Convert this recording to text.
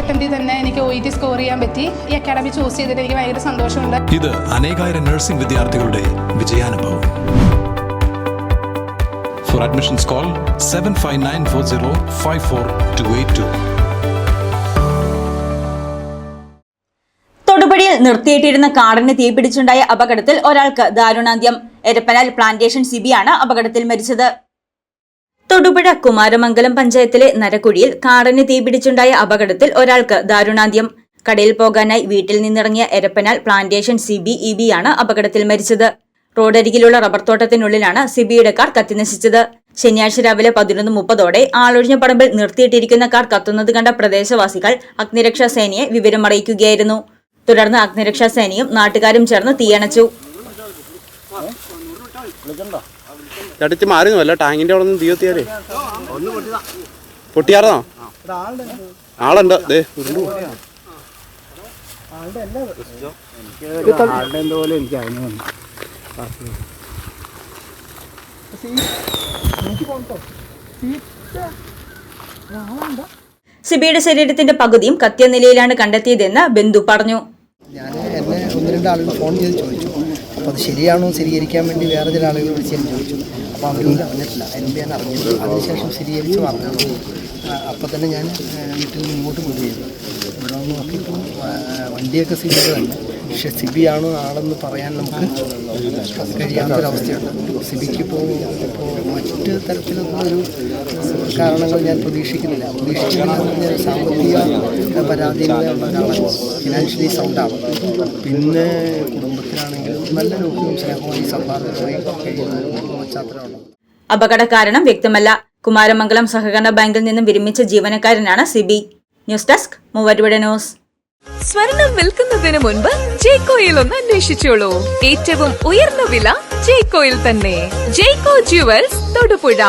അറ്റംപ്റ്റിൽ തന്നെ എനിക്ക് O E T score ചെയ്യാൻ പറ്റി. ഈ അക്കാഡമി ചൂസ് ചെയ്തിട്ട് എനിക്ക് ഭയങ്കര സന്തോഷമുണ്ട്. ഇത് അനേകായിരം നഴ്സിംഗ് വിദ്യാർത്ഥികളുടെ വിജയാനുഭവം. For admissions call seven five nine four zero five four two eight two തൊടുപുഴയിൽ നിർത്തിയിട്ടിരുന്ന കാറിന് തീപിടിച്ചുണ്ടായ അപകടത്തിൽ ഒരാൾക്ക് ദാരുണാന്ത്യം. എരപ്പനാൽ പ്ലാന്റേഷൻ സിബിയാണ് അപകടത്തിൽ മരിച്ചത്. തൊടുപുഴ കുമാരമംഗലം പഞ്ചായത്തിലെ നരക്കുഴിയിൽ കാറിന് തീപിടിച്ചുണ്ടായ അപകടത്തിൽ ഒരാൾക്ക് ദാരുണാന്ത്യം. കടയിൽ പോകാനായി വീട്ടിൽ നിന്നിറങ്ങിയ എരപ്പനാൽ പ്ലാന്റേഷൻ സിബി ഇ ആണ് അപകടത്തിൽ മരിച്ചത്. റോഡരികിലുള്ള റബ്ബർ തോട്ടത്തിനുള്ളിലാണ് സിബിയുടെ കാർ കത്തിനശിച്ചത്. ശനിയാഴ്ച രാവിലെ പതിനൊന്ന് മുപ്പതോടെ ആളൊഴിഞ്ഞ പറമ്പിൽ നിർത്തിയിട്ടിരിക്കുന്ന കാർ കത്തുന്നത് കണ്ട പ്രദേശവാസികൾ അഗ്നിരക്ഷാ സേനയെ വിവരമറിയിക്കുകയായിരുന്നു തുടർന്ന് അഗ്നിരക്ഷാ സേനയും നാട്ടുകാരും ചേർന്ന് തീയണച്ചു. ചടിച്ച് മാറി അല്ല ടാങ്കിന്റെ അവിടെ നിന്ന് തീയത്തിയാലേ പൊട്ടിയാർന്നോ? ആളുണ്ട്. ദേ ഉരുണ്ടു. സിബിയുടെ ശരീരത്തിന്റെ പകുതിയും കത്തിയ നിലയിലാണ് കണ്ടെത്തിയതെന്ന് ബന്ധു പറഞ്ഞു. ഞാൻ എന്നെ ഒന്ന് രണ്ടാളുടെ ഫോൺ ചെയ്ത് ചോദിച്ചു. അപ്പോൾ അത് ശരിയാണോ സ്ഥിരീകരിക്കാൻ വേണ്ടി വേറെ ചില ആളുകൾ വിളിച്ച് ഞാൻ ചോദിച്ചു. അപ്പോൾ അവരും അറിഞ്ഞിട്ടില്ല. എന്റെ ഞാൻ അറിഞ്ഞു അതിനുശേഷം സ്ഥിരീകരിച്ച് പറഞ്ഞു അപ്പോൾ തന്നെ ഞാൻ വീട്ടിൽ നിന്ന് ഇങ്ങോട്ട് മൂവ് ചെയ്തു ഇവിടെ വന്ന് നോക്കിയപ്പോൾ വണ്ടിയൊക്കെ സിബിയുടെ തന്നെ. പക്ഷേ സിബി ആണോ ആളെന്ന് പറയാൻ നമുക്ക് കഴിയാത്തൊരവസ്ഥയുണ്ട്. സിബിക്ക് ഇപ്പോൾ ഇപ്പോൾ മറ്റ് തരത്തിലുള്ള ഒരു കാരണങ്ങൾ ഞാൻ പ്രതീക്ഷിക്കുന്നില്ല. പ്രതീക്ഷിക്കുന്നില്ല സാമ്പത്തിക പരാധീനതയുള്ള ഒരാളാണ്. ഫിനാൻഷ്യലി സൗണ്ടാണ് പിന്നെ കുടുംബത്തിലാണെങ്കിലും കഴിയുന്ന അപകട കാരണം വ്യക്തമല്ല. കുമാരമംഗലം സഹകരണ ബാങ്കിൽ നിന്നും വിരമിച്ച ജീവനക്കാരനാണ് സിബി. ന്യൂസ് ഡെസ്ക് മൂവരുവിടെ ന്യൂസ്. സ്വർണം വിൽക്കുന്നതിന് മുൻപ് ജേക്കോയിൽ ഒന്ന് അന്വേഷിച്ചോളൂ. ഏറ്റവും ഉയർന്ന വില ജേക്കോയിൽ തന്നെ. ജേക്കോ ജുവൽസ് തൊടുപുഴ.